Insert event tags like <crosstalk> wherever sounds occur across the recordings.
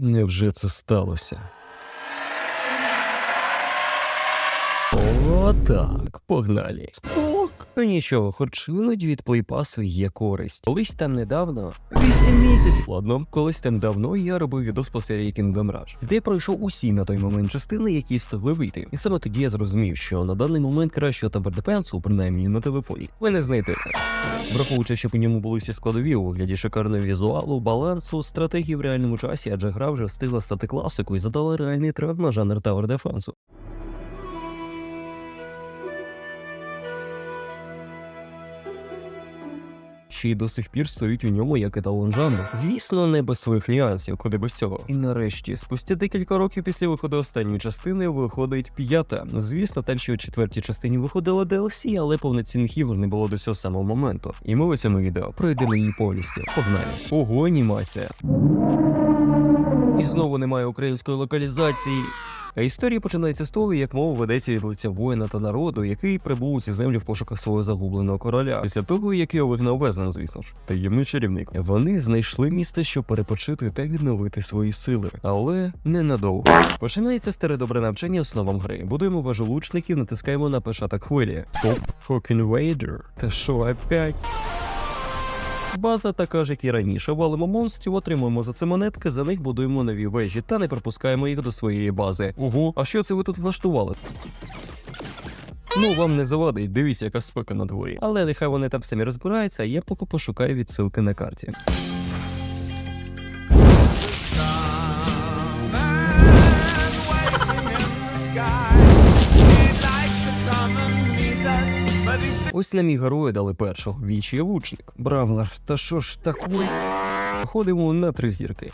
Невже це сталося? О, так, погнали. Ну нічого, хоч іноді від плейпасу є користь. Колись там недавно, 8 місяців. Ладно, колись там давно я робив відос по серії Kingdom Rush, де пройшов усі на той момент частини, які встигли вийти. І саме тоді я зрозумів, що на даний момент кращого Tower Defense, принаймні на телефоні, ви не знайдете. Враховуючи, що по ньому були всі складові у вигляді шикарного візуалу, балансу, стратегії в реальному часі, адже гра вже встигла стати класикою і задала реальний тренд на жанр Tower Defense. Й до сих пір стоїть у ньому як еталон жанру. Звісно, не без своїх нюансів, куди без цього. І нарешті, спустя декілька років після виходу останньої частини, виходить п'ята. Звісно, там ще у четвертій частині виходила DLC, але повноцінних ігор не було до цього самого моменту. І ми у цьому відео пройдемо її повністю. Погнали. Ого, анімація. І знову немає української локалізації. А історія починається з того, як мова ведеться від лиця воїна та народу, який прибув у ці землі в пошуках свого загубленого короля. Після того, як його вигнав Везнан, звісно ж, таємний чарівник. Вони знайшли місце, щоб перепочити та відновити свої сили, але ненадовго. Починається старе добре навчання основам гри. Будуємо важу лучників, натискаємо на пешаток хвилі. Стоп, Хокін Вейджер. Та що опять? База така ж, як і раніше. Валимо монстрів, отримуємо за це монетки, за них будуємо нові вежі та не пропускаємо їх до своєї бази. Ого, а що це ви тут влаштували? Ну, вам не завадить, дивіться, яка спека на дворі. Але нехай вони там самі розбираються, а я поки пошукаю відсилки на карті. Ось нам і герої дали першого. Він ще й лучник. Бравлер, та що ж такої? Ходимо на три зірки.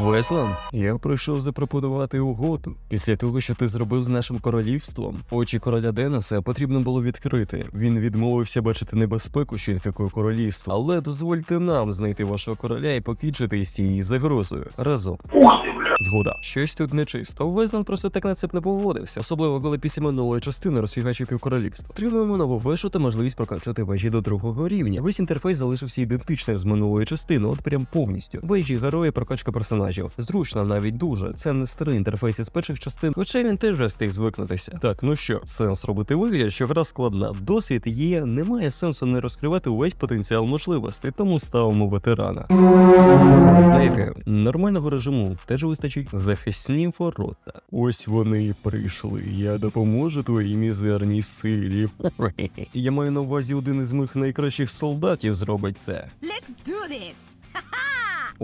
Веслан, я прийшов запропонувати угоду. Після того, що ти зробив з нашим королівством, очі короля Денеса потрібно було відкрити. Він відмовився бачити небезпеку, що інфікує королівство. Але дозвольте нам знайти вашого короля і покінчити із цією загрозою разом. Згода, щось тут нечисто. Везнан просто так на це б не погодився, особливо коли після минулої частини розфігачив півкоролівства. Отримуємо нову вешу та можливість прокачати вежі до другого рівня. Весь інтерфейс залишився ідентичним з минулої частини, от прям повністю. Вежі, герої, прокачка персонажів. Зручно навіть дуже. Це не старий інтерфейс із перших частин, хоча він теж встиг звикнутися. Так, ну що, сенс робити вигляд, що гра складна. Досвід є, немає сенсу не розкривати увесь потенціал можливостей, тому ставимо ветерана. Знаєте, нормального режиму теж вистачить захисні ворота. Ось вони і прийшли. Я допоможу твоїй мізерній силі. <laughs> Я маю на увазі один із моїх найкращих солдатів зробить це. Let's do this!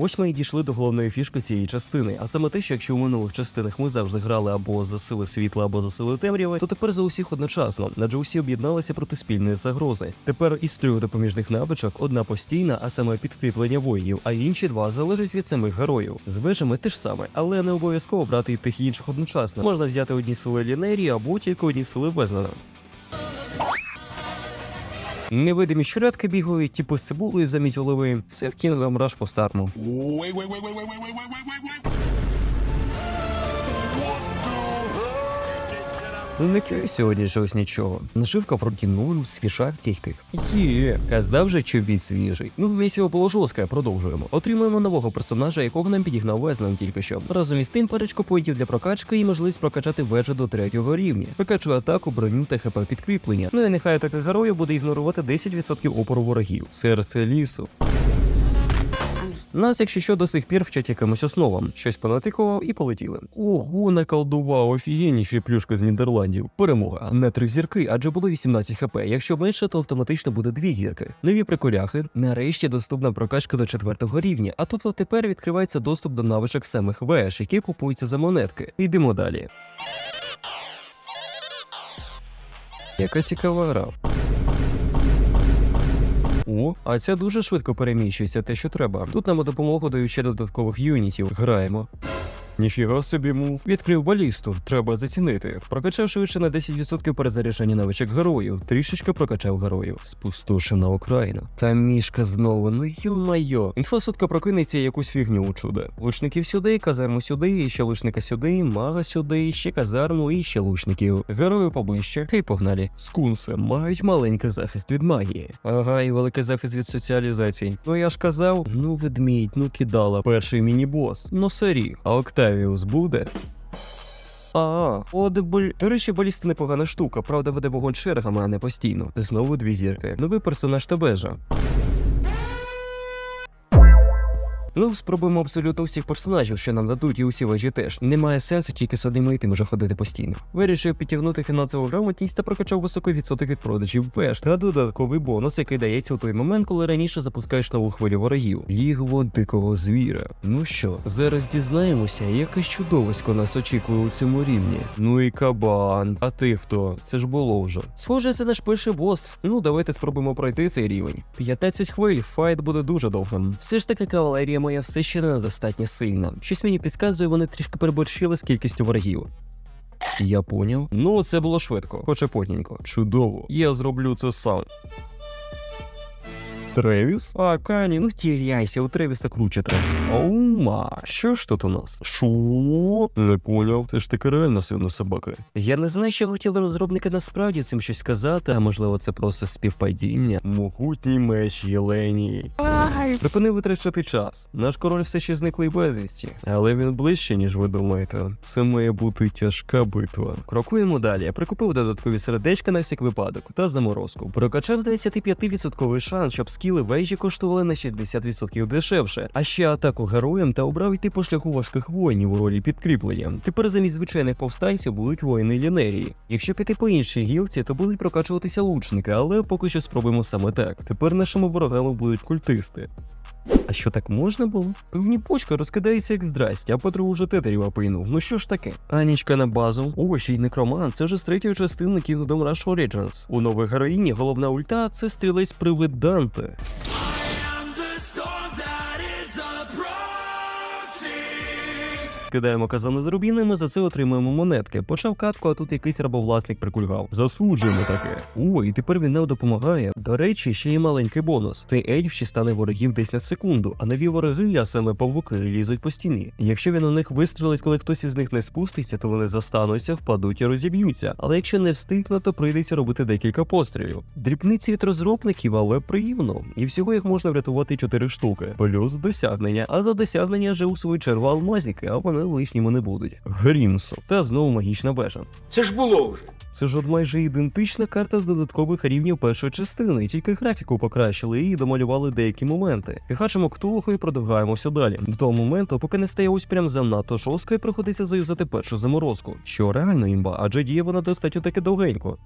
Ось ми і дійшли до головної фішки цієї частини, а саме те, що якщо у минулих частинах ми завжди грали або за сили світла, або за сили темряви, то тепер за усіх одночасно, адже усі об'єдналися проти спільної загрози. Тепер із трьох допоміжних навичок одна постійна, а саме підкріплення воїнів, а інші два залежать від самих героїв. З вежами те ж саме, але не обов'язково брати і тих і інших одночасно. Можна взяти одні сили лінерії або тільки одні сили Везнана. Невидимі щурятки бігають, типу з цибулею замість голови. Все в мраж Rush по-старому. Не краю сьогодні щось нічого. Наживка вроді нуль, свіжак тільки. Є, казав же, що бід свіжий. Ну, весело було жорстко, продовжуємо. Отримуємо нового персонажа, якого нам підігнав Везнан тільки що. Разом із тим парочку поїдів для прокачки і можливість прокачати вежу до третього рівня. Прокачує атаку, броню та хп підкріплення. Ну і нехай атака героя буде ігнорувати 10% опору ворогів. Серце лісу. Нас, якщо що, до сих пір вчать якимось основам. Щось понатикував і полетіли. Ого, наколдував офігенніші плюшки з Нідерландів. Перемога на три зірки, адже було 18 хп. Якщо менше, то автоматично буде дві зірки. Нові приколяхи. Нарешті доступна прокачка до четвертого рівня. А тобто тепер відкривається доступ до навичок самих веш, які купуються за монетки. Йдемо далі. Яка цікава гра. О, а ця дуже швидко переміщується, те, що треба. Тут нам у допомогу дають ще додаткових юнітів. Граємо. Ніфіга собі мув. Відкрив балісту, треба зацінити. Прокачав швидше на 10% перезарядження навичок героїв, трішечки прокачав героїв. Спустошена Україна. Та мішка знову, ну ю-майо. Інфа сутка прокинеться і якусь фігню учуде. Лучників сюди, казарму сюди, і ще лучника сюди, мага сюди, ще казарму, і ще лучників. Герої поближче. Та й погнали. Скунси мають маленький захист від магії. Ага, і великий захист від соціалізації. Ну я ж казав, ну ведмідь, ну кидала. Перший міні-бос. Ну сарі. А Октавіус буде? А, боль. До речі, баліста непогана штука, правда веде вогонь шергами, а не постійно. Знову дві зірки. Новий персонаж Тебежа. Ну, спробуємо абсолютно всіх персонажів, що нам дадуть, і усі вежі теж. Немає сенсу тільки з одним і тим же ходити постійно. Вирішив підтягнути фінансову грамотність та прокачав високий відсоток від продажів веж та додатковий бонус, який дається у той момент, коли раніше запускаєш нову хвилю ворогів. Лігво дикого звіра. Ну що, зараз дізнаємося, яке чудовисько нас очікує у цьому рівні. Ну і кабан. А ти хто? Це ж було вже. Схоже, це наш перший бос. Ну, давайте спробуємо пройти цей рівень. 15 хвиль, файт буде дуже довгим. Все ж таки, кавалерія моя все ще недостатньо сильна. Щось мені підказує, вони трішки переборщили з кількістю ворогів. Я поняв. Ну, це було швидко, хоча потненько. Чудово. Я зроблю це сам. Тревіс? А, Кані, ну тіряйся, у Тревіса круче треба. Оума, що ж тут у нас? Шо? Не поняв. Це ж таки реально сильна собака. Я не знаю, що хотіли розробники насправді цим щось сказати, а можливо це просто співпадіння. Могутній меч Єленії. Припини витрачати час. Наш король все ще зниклий безвісті, але він ближче, ніж ви думаєте. Це має бути тяжка битва. Крокуємо далі. Я прикупив додаткові сердечка на всяк випадок та заморозку. Прокачав 25% шанс, щоб скіли вежі коштували на 60% дешевше. А ще атаку героям та обрав йти по шляху важких воїнів у ролі підкріплення. Тепер замість звичайних повстанців будуть воїни лінерії. Якщо піти по іншій гілці, то будуть прокачуватися лучники, але поки що спробуємо саме так. Тепер нашими ворогами будуть культисти. А що так можна було? Певні почка розкидається як здрасті, а Петро уже тетерів опинув. Ну що ж таке? Анічка на базу. О, ще й некроман. Це вже з третьої частини Kingdom Rush Origins. У новій героїні головна ульта це стрілець привид Данте. Кидаємо казани з рубінами, за це отримуємо монетки. Почав катку, а тут якийсь рабовласник прикульгав. Засуджуємо таке. О, і тепер він нам допомагає. До речі, ще є маленький бонус. Цей ельф ще стане ворогів десь на секунду, а нові вороги, а саме павуки, лізуть по стіні. Якщо він у них вистрелить, коли хтось із них не спуститься, то вони застануться, впадуть і розіб'ються. Але якщо не встигне, то прийдеться робити декілька пострілів. Дрібниці від розробників, але приємно. І всього їх можна врятувати 4 штуки. Плюс досягнення. А за досягнення вже у свою чергу алмазики, а вони лишніми не будуть. Грімсо. Та знову магічна вежа. Це ж було вже. Це ж от майже ідентична карта з додаткових рівнів першої частини, тільки графіку покращили і домалювали деякі моменти. Піхачимо ктулуху і продовгаємося далі. До того моменту, поки не стає ось прям занадто жорстко і приходиться заюзати першу заморозку. Що реально імба, адже діє вона достатньо таки довгенько.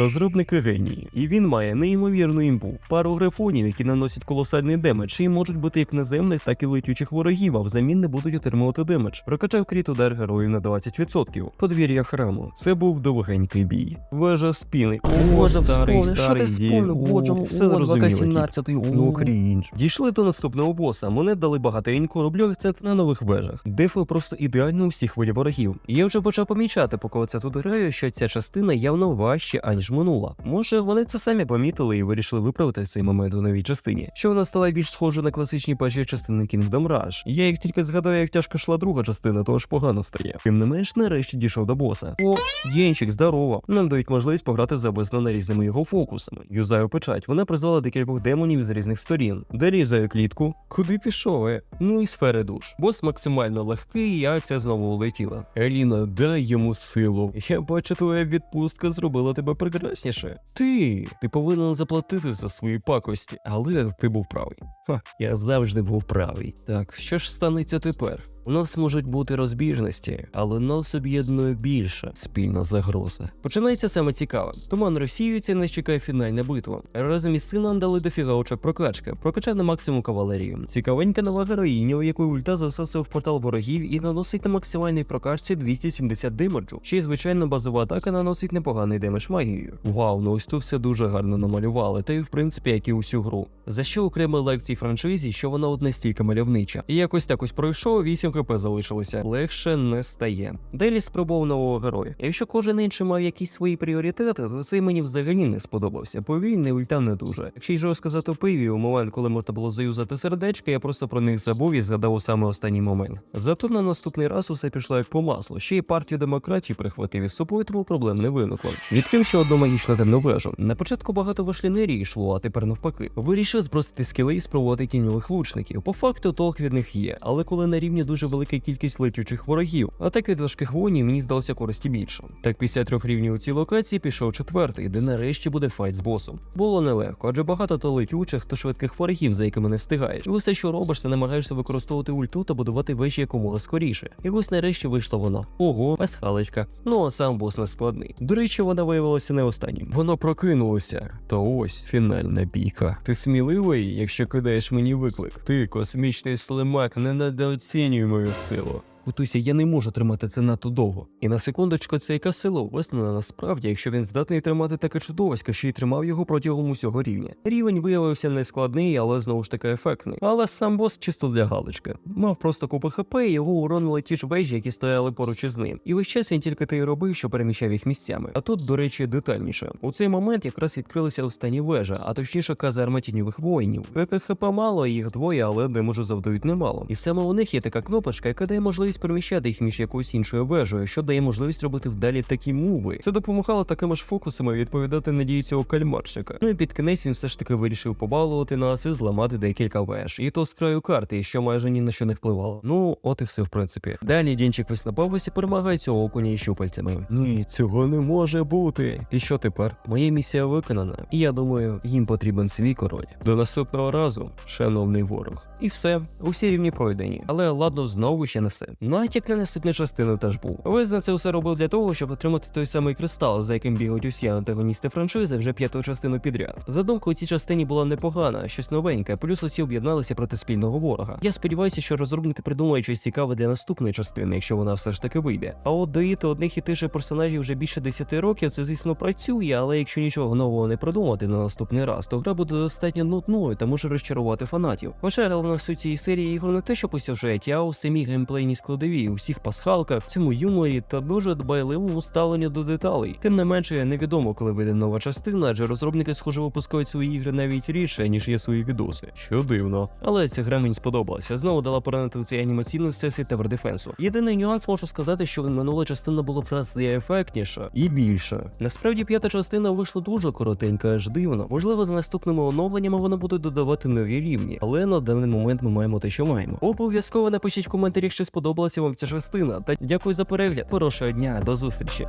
Розробники генії, і він має неймовірну імбу, пару грифонів, які наносять колосальний демедж, і можуть бути як наземних, так і летючих ворогів, а взамін не будуть отримувати демедж. Прокачав кріт удар героїв на 20%. Подвір'я храму. Це був довгенький бій. Вежа спіни. О, старий, старий ти дід. вспомнив? О, все зрозуміло. Ну крінж. Дійшли до наступного боса. Монет дали багатенько, роблю акцент на нових вежах. Дефи просто ідеально усі хвилі ворогів. І я вже почав помічати, поки оце тут граю, що ця частина явно важче, аніж минула. Може, вони це самі помітили і вирішили виправити цей момент у новій частині, що вона стала більш схожа на класичні перші частини Kingdom Rush. Я як тільки згадаю, як тяжко йшла друга частина, то аж погано стає. Тим не менш, нарешті дійшов до боса. О, Єнчик, здорово. Нам дають можливість пограти за бездна різними його фокусами. Юзаю печать. Вона призвала декількох демонів з різних сторін. Де різаю клітку? Куди пішов? е? Ну і сфери душ. Бос максимально легкий, а ця знову улетіла. Еліна, дай йому силу. Я бачу, твоя відпустка зробила тебе прекрасніше. Ти, ти повинен заплатити за свої пакості, але ти був правий. Ха, я завжди був правий. Так, що ж станеться тепер? У нас можуть бути розбіжності, але нас об'єднує більша спільна загроза. Починається саме цікаве. Туман розсіюється і нас чекає фінальна битва. Разом із цим нам дали дофіга очок прокачки, прокачав на максимум кавалерію. Цікавенька нова героїня, у якої ульта засасує в портал ворогів і наносить на максимальній прокачці 270 демеджу. Ще й звичайно базова атака наносить непоганий демедж магією. Вау, ну ось тут все дуже гарно намалювали, та й в принципі, як і усю гру. За що окремо лекцій франшизі, що вона от настільки мальовнича. І якось так пройшов, 8 хп залишилося. Легше не стає. Делі спробував нового героя. Якщо кожен інший мав якісь свої пріоритети, то цей мені взагалі не сподобався. Повільний ульта не дуже. Якщо й жорстко затопив, і у момент, коли можна було заюзати сердечки, я просто про них забув і згадав у саме останній момент. Зато на наступний раз усе пішло як по маслу. Ще й партію демократії прихватив із собою, тому проблем не виникло. Відкрив ще одну магічну темну вежу. На початку багато важлінерії йшло, а тепер навпаки. Вирішив збросити скіли і спробувати тіньових лучників. По факту толк від них є, але коли на рівні дуже велика кількість летючих ворогів, а так від важких воїнів мені здалося користі більше. Так після трьох рівнів у цій локації пішов четвертий, де нарешті буде файт з босом. Було нелегко, адже багато то летючих, то швидких ворогів, за якими не встигаєш. І усе, що робиш, це намагаєшся використовувати ульту та будувати вежі якомога скоріше. І ось нарешті вийшла вона. Ого, пасхалочка. Ну а сам бос не складний. До речі, вона виявилася не останнім. Воно прокинулося. То ось фінальна бійка. Ти сміливий, якщо кидаєш мені виклик. Ти, космічний слимак, не недооцінюй мою силу. Готуйся, я не можу тримати це надто довго. І на секундочку, це яка сила виснана насправді, якщо він здатний тримати таке чудовисько, що й тримав його протягом усього рівня. Рівень виявився не складний, але знову ж таки ефектний. Але сам бос чисто для галочки. Мав просто купу хп, і його уронили ті ж вежі, які стояли поруч із ним. І весь час він тільки те й робив, що переміщав їх місцями. А тут, до речі, детальніше. У цей момент якраз відкрилися останні вежа, а точніше казарма тіньових воїнів. Яких хп мало, їх двоє, але демоджу завдають немало. І саме у них є така кнопочка, яка дає можливість переміщати їх між якоюсь іншою вежею, що дає можливість робити вдалі такі муви. Це допомагало такими ж фокусами відповідати на дії цього кальмарчика. Ну і під кінець він все ж таки вирішив побалувати нас і зламати декілька веж. І то з краю карти, що майже ні на що не впливало. Ну, от і все в принципі. Далі дінчик весь на павесі перемагає цього окуня і щупальцями. Ні, цього не може бути. І що тепер? Моя місія виконана, і я думаю, їм потрібен свій король. До наступного разу, шановний ворог. І все, усі рівні пройдені. Але ладно, знову ще не все. Навіть як на наступну частину теж був. Везна це все робив для того, щоб отримати той самий кристал, за яким бігають усі антагоністи франшизи вже п'яту частину підряд. Задумка у цій частині була непогана, щось новеньке, плюс усі об'єдналися проти спільного ворога. Я сподіваюся, що розробники придумають щось цікаве для наступної частини, якщо вона все ж таки вийде. А от доїти одних і тих же персонажів вже більше 10 років, це звісно працює, але якщо нічого нового не придумати на наступний раз, то гра буде достатньо нудною та може розчарувати фанатів. Хоча головна суть цієї серії ігор не те, що по сюжеті, а у самій геймплейній складовій, у всіх пасхалках, цьому юморі та дуже дбайливому ставленню до деталей. Тим не менше, невідомо, коли вийде нова частина, адже розробники схоже випускають свої ігри навіть рідше, ніж є свої відоси. Що дивно. Але ця гра мені сподобалася. Знову дала поранити у цей анімаційний Tower Defense. Єдиний нюанс можу сказати, що минула частина була в рази ефектніша і більша. Насправді п'ята частина вийшла дуже коротенька, аж дивно. Можливо, за наступними оновленнями вона буде додавати нові рівні, але на даний момент ми маємо те, що маємо. Обов'язково напишіть в коментарях, чи сподобалася вам ця частина. Та дякую за перегляд. Хорошого дня, до зустрічі.